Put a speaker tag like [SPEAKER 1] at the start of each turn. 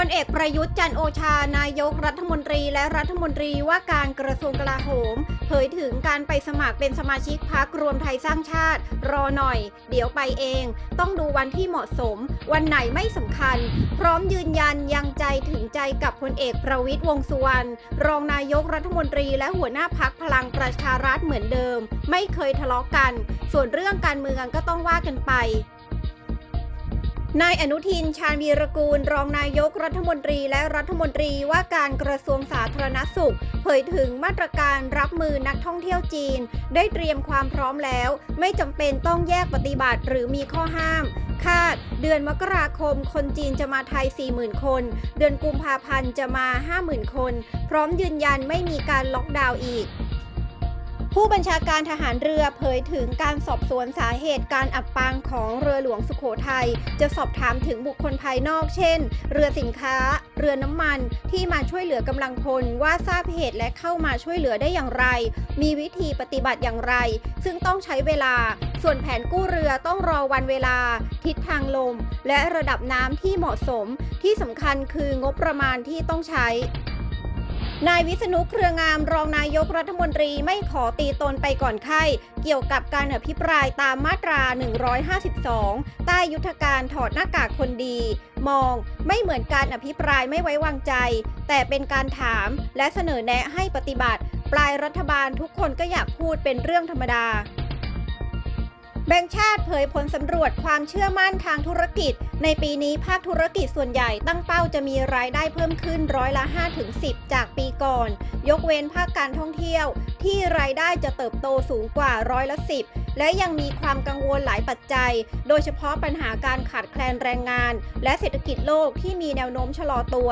[SPEAKER 1] พลเอกประยุทธ์จันโอชานายกรัฐมนตรีและรัฐมนตรีว่าการกระทรวงกลาโหม เผยถึงการไปสมัครเป็นสมาชิกพักรวมไทยสร้างชาติ รอหน่อย เดี๋ยวไปเอง ต้องดูวันที่เหมาะสม วันไหนไม่สำคัญ พร้อมยืนยันยังใจถึงใจกับพลเอกประวิตยวงสุวรรณรองนายกรัฐมนตรีและหัวหน้าพักพลังประชารัฐเหมือนเดิม ไม่เคยทะเลาะกัน ส่วนเรื่องการเมืองก็ต้องว่ากันไป นายอนุทิน ชาญวีรกูล รองนายกรัฐมนตรีและรัฐมนตรีว่าการกระทรวงสาธารณสุข เผยถึงมาตรการรับมือนักท่องเที่ยวจีน ได้เตรียมความพร้อมแล้ว ไม่จำเป็นต้องแยกปฏิบัติหรือมีข้อห้าม คาด เดือนมกราคมคนจีนจะมาไทย 40,000 คน เดือนกุมภาพันธ์จะมา 50,000 คน พร้อมยืนยันไม่มีการล็อกดาวน์อีก ผู้บัญชาการทหารเรือเผยถึงการสอบสวนสาเหตุการอับปางของเรือหลวงสุโขทัยจะสอบถามถึงบุคคลภายนอกเช่น เรือสินค้า เรือน้ำมันที่มาช่วยเหลือกำลังพลว่าทราบเหตุและเข้ามาช่วยเหลือได้อย่างไร มีวิธีปฏิบัติอย่างไร ซึ่งต้องใช้เวลา ส่วนแผนกู้เรือต้องรอวันเวลา ทิศทางลม และระดับน้ำที่เหมาะสม ที่สำคัญคืองบประมาณที่ต้องใช้ นายวิษณุเครืองามรองนายกรัฐมนตรีไม่ขอตีตนไปก่อนไข้เกี่ยวกับการอภิปรายตามมาตรา 152 ใต้ยุทธการถอดหน้ากากคนดี มองไม่เหมือนการอภิปรายไม่ไว้วางใจ แต่เป็นการถามและเสนอแนะให้ปฏิบัติ ปลายรัฐบาลทุกคนก็อยากพูดเป็นเรื่องธรรมดา แบงก์ชาติเผยผลสำรวจความเชื่อมั่นทางธุรกิจ ในปีนี้ภาคธุรกิจส่วนใหญ่ตั้งเป้าจะมีรายได้เพิ่มขึ้นร้อยละ 5-10 จากปีก่อน ยกเว้นภาคการท่องเที่ยว ที่รายได้จะเติบโตสูงกว่าร้อยละ 10 และยังมีความกังวลหลายปัจจัย โดยเฉพาะปัญหาการขาดแคลนแรงงาน และเศรษฐกิจโลกที่มีแนวโน้มชะลอตัว